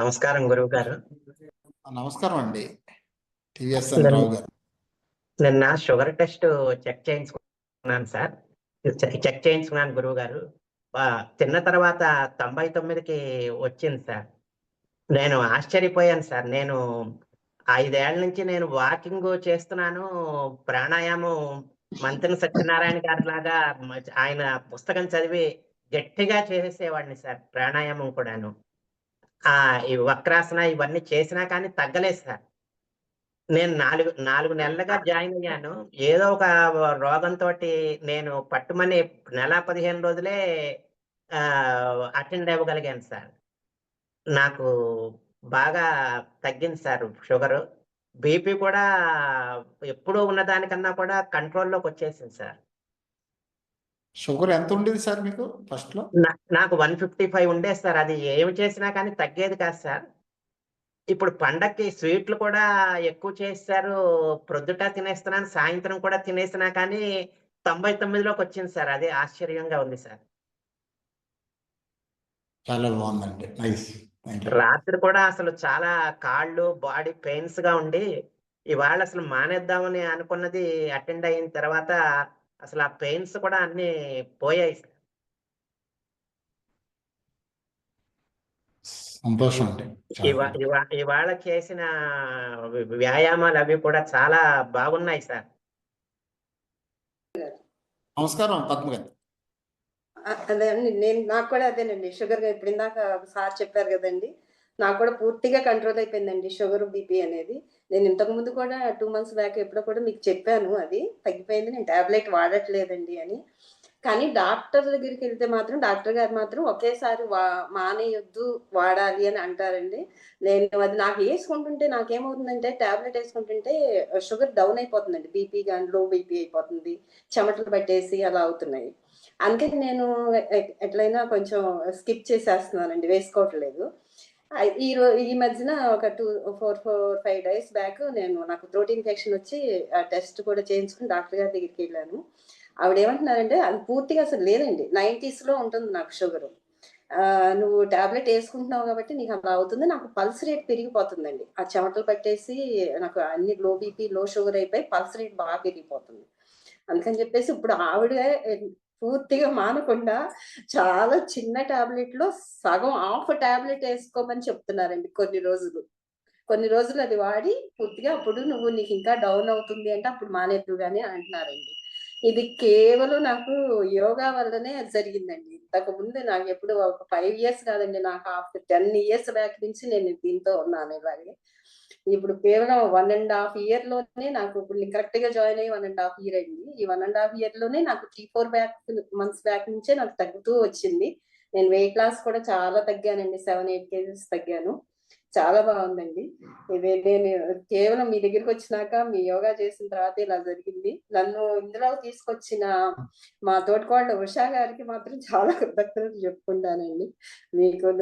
నమస్కారం గురువు గారు. నమస్కారం అండి. గారు. నిన్న షుగర్ టెస్ట్ చెక్ చేయించుకున్నాను సార్. చెక్ చేయించుకున్నాను గురువు గారు. తిన్న తర్వాత తొంభై తొమ్మిదికి వచ్చింది సార్. నేను ఆశ్చర్యపోయాను సార్. నేను ఐదేళ్ళ నుంచి నేను వాకింగ్ చేస్తున్నాను. ప్రాణాయామం మంత్రి సత్యనారాయణ గారి లాగా ఆయన పుస్తకం చదివి గట్టిగా చేసేవాడిని సార్. ప్రాణాయామం కూడాను. ఆ ఈ వక్రాసన ఇవన్నీ చేసినా కానీ తగ్గలేదు సార్. నేను నాలుగు నాలుగు నెలలుగా జాయిన్ అయ్యాను. ఏదో ఒక రోగంతో నేను పట్టుమని నెల పదిహేను రోజులే అటెండ్ అవ్వగలిగాను సార్. నాకు బాగా తగ్గింది సార్ షుగరు. బీపీ కూడా ఎప్పుడూ ఉన్నదానికన్నా కూడా కంట్రోల్లోకి వచ్చేసింది సార్. షుగర్ ఎంత ఉండేది సార్ మీకు ఫస్ట్లో నాకు వన్ ఫిఫ్టీ ఫైవ్ ఉండేది సార్. అది ఏమి చేసినా కానీ తగ్గేది కాదు సార్. ఇప్పుడు పండక్కి స్వీట్లు కూడా ఎక్కువ చేస్తారు. ప్రొద్దుట తినేస్తున్నాను సాయంత్రం కూడా తినేసినా కానీ తొంభై తొమ్మిదిలోకి వచ్చింది సార్. అదే ఆశ్చర్యంగా ఉంది సార్. చాలా బాగుందండి. నైస్. రాత్రి కూడా అసలు చాలా కాళ్ళు బాడీ పెయిన్స్గా ఉండి ఇవాళ అసలు మానేద్దామని అనుకున్నది అటెండ్ అయిన తర్వాత అసలు ఆ పెయిన్స్ కూడా అన్ని పోయాయి. సార్ సంతోషం. అండి ఇవాళ చేసిన వ్యాయామాలు అవి కూడా చాలా బాగున్నాయి సార్. నమస్కారం పద్మ గారు అ- అదే అండి నేను నాకు కూడా అదేనండి షుగర్ ఇప్పుడు ఇందాక సార్ చెప్పారు కదండి. నాకు కూడా పూర్తిగా కంట్రోల్ అయిపోయిందండి షుగర్ బీపీ అనేది. నేను ఇంతకు ముందు కూడా టూ మంత్స్ బ్యాక్ ఎప్పుడో కూడా మీకు చెప్పాను అది. తగ్గిపోయింది నేను ట్యాబ్లెట్ వాడట్లేదండి అని. కానీ డాక్టర్ దగ్గరికి వెళ్తే మాత్రం డాక్టర్ గారు మాత్రం ఒకేసారి వా మానేయొద్దు వాడాలి అని అంటారండి. నేను అది నాకు వేసుకుంటుంటే నాకేమవుతుందంటే టాబ్లెట్ వేసుకుంటుంటే షుగర్ డౌన్ అయిపోతుందండి. బీపీ కానీ లో బీపీ అయిపోతుంది. చెమటలు పట్టేసి అలా అవుతున్నాయి. అందుకని నేను ఎట్లయినా కొంచెం స్కిప్ చేసేస్తున్నానండి వేసుకోవట్లేదు. ఈ ఈ మధ్యన ఒక two four four five days back నేను నాకు థ్రోట్ ఇన్ఫెక్షన్ వచ్చి ఆ టెస్ట్ కూడా చేయించుకుని డాక్టర్ గారి దగ్గరికి వెళ్ళాను. ఆవిడ ఏమంటున్నారంటే అది పూర్తిగా అసలు లేదండి. 90s లో ఉంటుంది నాకు షుగర్. నువ్వు టాబ్లెట్ వేసుకుంటున్నావు కాబట్టి నీకు అలా అవుతుంది. నాకు పల్స్ రేట్ పెరిగిపోతుందండి. ఆ చెమటలు పట్టేసి నాకు అన్ని లో బీపీ లో షుగర్ అయిపోయి పల్స్ రేట్ బాగా పెరిగిపోతుంది. అందుకని చెప్పేసి ఇప్పుడు ఆవిడ పూర్తిగా మానకుండా చాలా చిన్న టాబ్లెట్లో సగం హాఫ్ టాబ్లెట్ వేసుకోమని చెప్తున్నారండి కొన్ని రోజులు. కొన్ని రోజులు అది వాడి పూర్తిగా అప్పుడు నువ్వు నీకు ఇంకా డౌన్ అవుతుంది అంటే అప్పుడు మానేద్దు కానీ అంటున్నారండి. ఇది కేవలం నాకు యోగా వల్లనే జరిగిందండి. ఇంతకు ముందు నాకు ఎప్పుడు ఒక ఫైవ్ ఇయర్స్ కాదండి నాకు ఆఫ్టర్ టెన్ ఇయర్స్ బ్యాక్ నుంచి నేను దీంతో ఉన్నాను ఇలాగే. ఇప్పుడు కేవలం వన్ అండ్ హాఫ్ ఇయర్లోనే నాకు ఇప్పుడు కరెక్ట్గా జాయిన్ అయ్యి వన్ అండ్ హాఫ్ ఇయర్ అయింది. ఈ వన్ అండ్ హాఫ్ ఇయర్లోనే నాకు three four back months back నుంచే నాకు తగ్గుతూ వచ్చింది. నేను వెయిట్ లాస్ కూడా చాలా తగ్గానండి. సెవెన్ ఎయిట్ కేజీస్ తగ్గాను. చాలా బాగుందండి. ఇదే నేను కేవలం మీ దగ్గరికి వచ్చినాక మీ యోగా చేసిన తర్వాత ఇలా జరిగింది. నన్ను ఇందులో తీసుకొచ్చిన మా తోటికోళ్ళ ఉషా గారికి మాత్రం చాలా కృతజ్ఞతలు చెప్పుకుంటానండి. మీకు